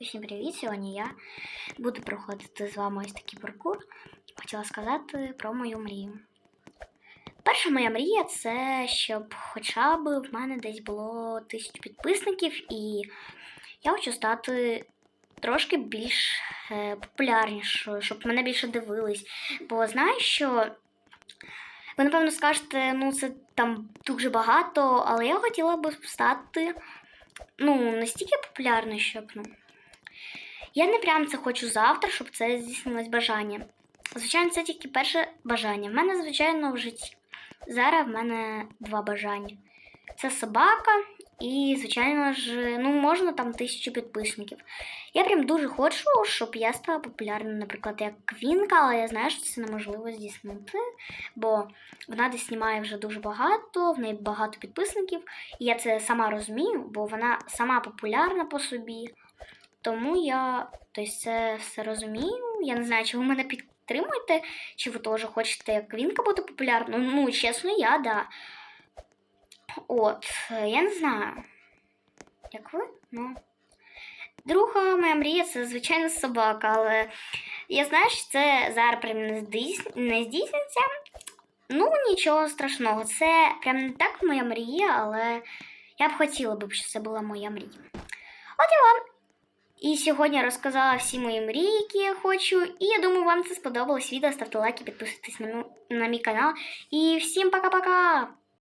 Усім привіт! Сьогодні я буду проходити з вами ось такий паркур. Хотіла сказати про мою мрію. Перша моя мрія це щоб хоча б в мене десь було тисячу підписників, і я хочу стати трошки більш е, популярнішою, щоб мене більше дивились. Бо знаю, що ви, напевно, скажете, ну це там дуже багато, але я хотіла б стати ну, настільки популярною, щоб ну. Я не прям це хочу завтра, щоб це здійснилось бажання. Звичайно, це тільки перше бажання. В мене, звичайно, в житті. Зараз в мене два бажання. Це собака, і, звичайно ж, ну, можна там тисячу підписників. Я прям дуже хочу, щоб я стала популярною, наприклад, як Квінка, але я знаю, що це неможливо здійснити, бо вона десь знімає вже дуже багато, в неї багато підписників, і я це сама розумію, бо вона сама популярна по собі. Тому я тобто, це все розумію. Я не знаю, чи ви мене підтримуєте, чи ви теж хочете як Квінка бути популярною. Ну, чесно, я, да. От, я не знаю. Як ви? Ну. Друга моя мрія це, звичайно, собака, але я знаю, що це зараз прям не здійсниться. Ну, нічого страшного. Це прям не так моя мрія, але я б хотіла б, щоб це була моя мрія. От і вам. І сьогодні розказала всі мої мрії, які я хочу. І я думаю, вам це сподобалось відео. Ставте лайки, підписуйтесь на, мій- на мій канал. І всім пока-пока!